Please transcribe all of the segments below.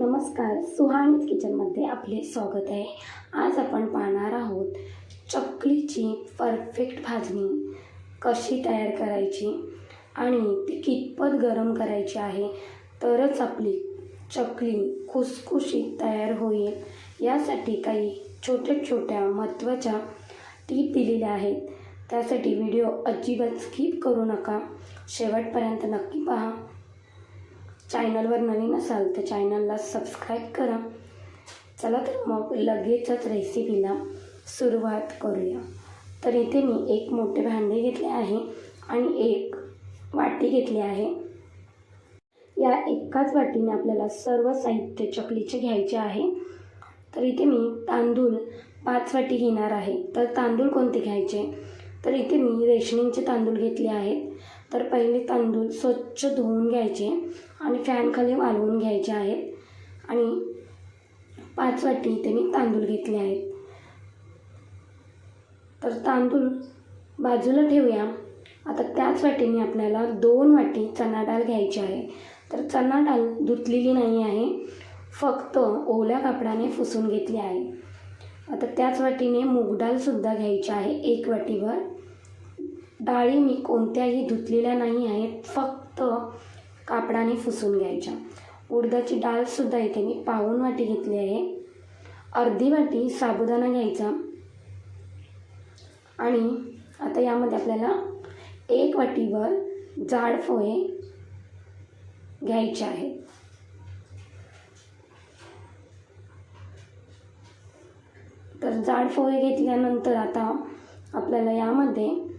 नमस्कार सुहाणीच किचनमध्ये आपले स्वागत आहे. आज आपण पाहणार आहोत चकलीची परफेक्ट भाजणी. कशी तयार करायची आणि ती कितपत गरम करायची आहे तरच आपली चकली खुसखुशीत तयार होईल. यासाठी काही छोट्या छोट्या महत्त्वाच्या टीप दिलेल्या आहेत. त्यासाठी व्हिडिओ अजिबात स्किप करू नका. शेवटपर्यंत नक्की पहा. चॅनलवर नवीन असाल तर चॅनलला सबस्क्राईब करा. चला तर मग लगेचच रेसिपीला सुरुवात करूया. तर इथे मी एक मोठे भांडे घेतले आहे आणि एक वाटी घेतली आहे. या एकाच वाटीने आपल्याला सर्व साहित्य चकलीचे घ्यायचे आहे. तर इथे मी तांदूळ पाच वाटी घेणार आहे. तर तांदूळ कोणते घ्यायचे? तर इथे मी रेशनिंगचे तांदूळ घेतले आहेत. तर पहिले तांदूळ स्वच्छ धुवून घ्यायचे आणि फॅनखाली वाळवून घ्यायचे आहेत. आणि पाच वाटी इथे मी तांदूळ घेतले आहेत. तर तांदूळ बाजूला ठेवूया. आता त्याच वाटीने आपल्याला दोन वाटी चणा डाळ घ्यायची आहे. तर चणा डाळ धुतलेली नाही आहे. फक्त ओल्या कापडाने फुसून घेतली आहे. आता त्याच वाटीने मूग डाळसुद्धा घ्यायची आहे एक वाटीवर. डाळी मी कोणत्याही धुतलेल्या नाही आहेत फक्त कापडाने पुसून घ्यायच्या. उडदाची डाळसुद्धा इथे मी पाहून वाटी घेतली आहे. अर्धी वाटी साबुदाणा घ्यायचा. आणि आता यामध्ये आपल्याला एक वाटीवर जाड पोहे घ्यायचे आहेत. तर जाड पोहे घेतल्यानंतर आता आपल्याला यामध्ये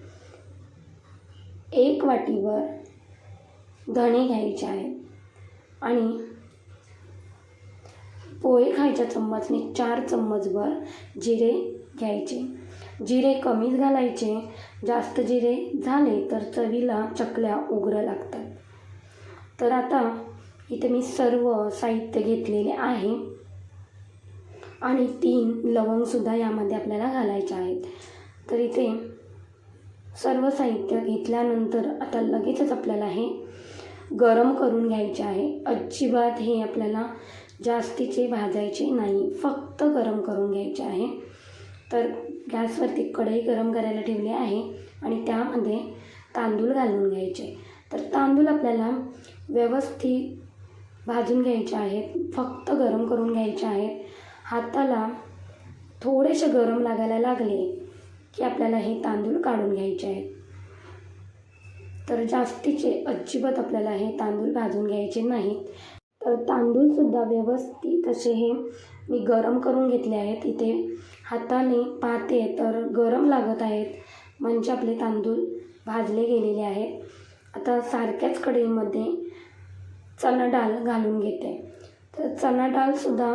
एक वाटीवर धणे घ्यायचे आहेत. आणि पोहे खायच्या चम्मचने चार चम्मचभर जिरे घ्यायचे. जिरे कमीच घालायचे. जास्त जिरे झाले तर चवीला चकल्या उग्र लागतात. तर आता इथे मी सर्व साहित्य घेतलेले आहे. आणि तीन लवंगसुद्धा यामध्ये आपल्याला घालायचे आहेत. तर इथे सर्व साहित्य घेतल्यानंतर आता लगेचच आपल्याला हे गरम करून घ्यायचे आहे. अजिबात हे आपल्याला जास्तीचे भाजायचे नाही. फक्त गरम करून घ्यायचे आहे. तर गॅसवरती कढई गरम करायला ठेवली आहे आणि त्यामध्ये तांदूळ घालून घ्यायचे. तर तांदूळ आपल्याला व्यवस्थित भाजून घ्यायचे आहेत फक्त गरम करून घ्यायचे आहेत हाताला थोडेसे गरम लागायला लागले. की आपल्याला हे तांदूळ काढून घ्यायचे आहेत. तर जास्तीचे अजिबात आपल्याला हे तांदूळ भाजून घ्यायचे नाहीत. तर तांदूळसुद्धा व्यवस्थित असे हे मी गरम करून घेतले आहेत. इथे हाताने पाहते तर गरम लागत आहेत. म्हणजे आपले तांदूळ भाजले गेलेले आहेत आता सारख्याच कढईमध्ये चणा डाळ घालून घेते. तर चणा डाळसुद्धा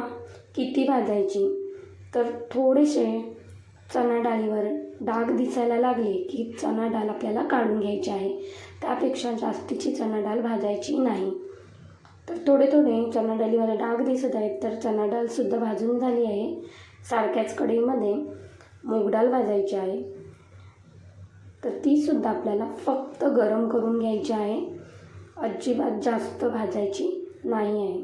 किती भाजायची? तर थोडेसे चणा डाळीवर डाग दिसायला लागले की चणा डाळ आपल्याला काढून घ्यायची आहे. त्यापेक्षा जास्तीची चणा डाळ भाजायची नाही. तर थोडे थोडे चणा डाळीवर डाग दिसत आहेत तर चणा डाळसुद्धा भाजून झाली आहे. सारख्याच कढईमध्ये मूग डाळ भाजायची आहे. तर तीसुद्धा आपल्याला फक्त गरम करून घ्यायची आहे. अजिबात जास्त भाजायची नाही आहे.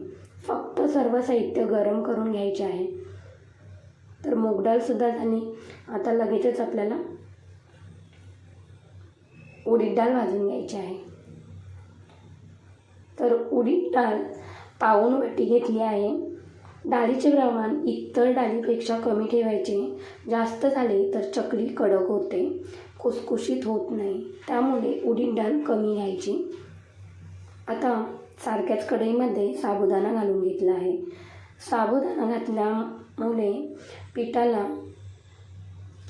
फक्त सर्व साहित्य गरम करून घ्यायचे आहे. तर मूगडाळसुद्धा झाली आता लगेचच आपल्याला उडीद डाळ भाजून घ्यायची आहे. तर उडीद डाळ पाऊण वाटी घेतली आहे. डाळीचे प्रमाण इतर डाळीपेक्षा कमी ठेवायचे. जास्त झाले तर चकली कडक होते. खुसखुशीत होत नाही. त्यामुळे उडीद डाळ कमी घ्यायची. आता सारख्याच कढईमध्ये साबुदाणा घालून घेतला आहे. साबुदाणा घातल्यामुळे पिठाला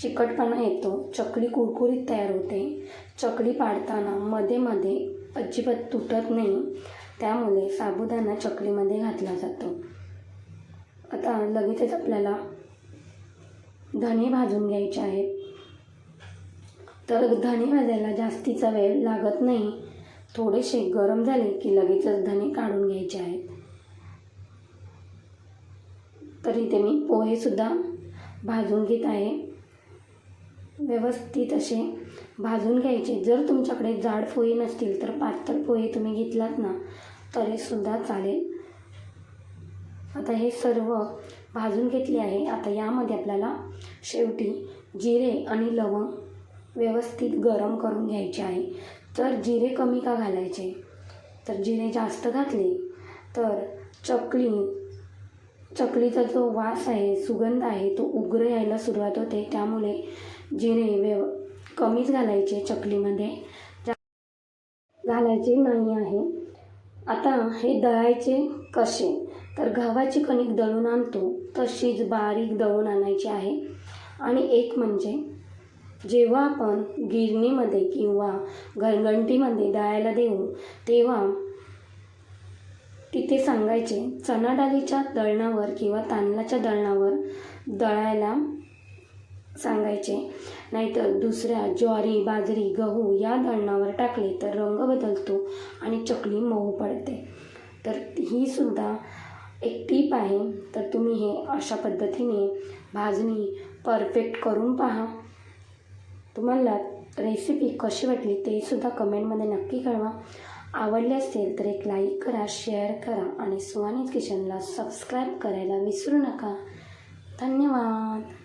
चिकटपणा येतो. चकली कुरकुरीत तयार होते. चकली पाडताना मध्ये मध्ये अजिबात तुटत नाही. त्यामुळे साबुदाणा चकलीमध्ये घातला जातो. आता लगेचच आपल्याला धणे भाजून घ्यायचे आहेत. तर धणे भाजायला जास्तीचा वेळ लागत नाही. थोडेसे गरम झाले की लगेचच धणे काढून घ्यायचे आहेत. तर इथे मी पोहेसुद्धा भाजून घेत आहे. व्यवस्थित असे भाजून घ्यायचे. जर तुमच्याकडे जाड पोहे नसतील तर पातळ पोहे तुम्ही घेतलात ना तरीसुद्धा चालेल. आता हे सर्व भाजून घेतले आहे. आता यामध्ये आपल्याला शेवटी जिरे आणि लवंग व्यवस्थित गरम करून घ्यायचे आहे. तर जिरे कमी का घालायचे? तर जिरे जास्त घातले तर चकली चकलीचा जो वास आहे सुगंध आहे तो उग्र यायला सुरुवात होते. त्यामुळे जिरे व्यव कमीच घालायचे चकलीमध्ये. घालायचे नाही आहे. आता हे दळायचे कसे? तर गव्हाची कणिक दळून आणतो. तशीच बारीक दळून आणायची आहे. आणि एक म्हणजे जेव्हा आपण गिरणीमध्ये किंवा घरगंटीमध्ये दळायला देऊ तेव्हा तिथे सांगायचे चणा डाळीच्या दळणावर किंवा तांदळाच्या दळणावर दळायला सांगायचे. नाहीतर दुसऱ्या ज्वारी बाजरी गहू या दळणावर टाकले तर रंग बदलतो आणि चकली मऊ पडते. तर ही सुद्धा एक टीप आहे. तर तुम्ही हे अशा पद्धतीने भाजणी परफेक्ट करून पहा. तुम्हाला रेसिपी कशी वाटली ते सुद्धा कमेंटमध्ये नक्की कळवा. आवडले असेल तर एक लाईक करा शेअर करा आणि सुहानीज किचनला सबस्क्राईब करायला विसरू नका. धन्यवाद.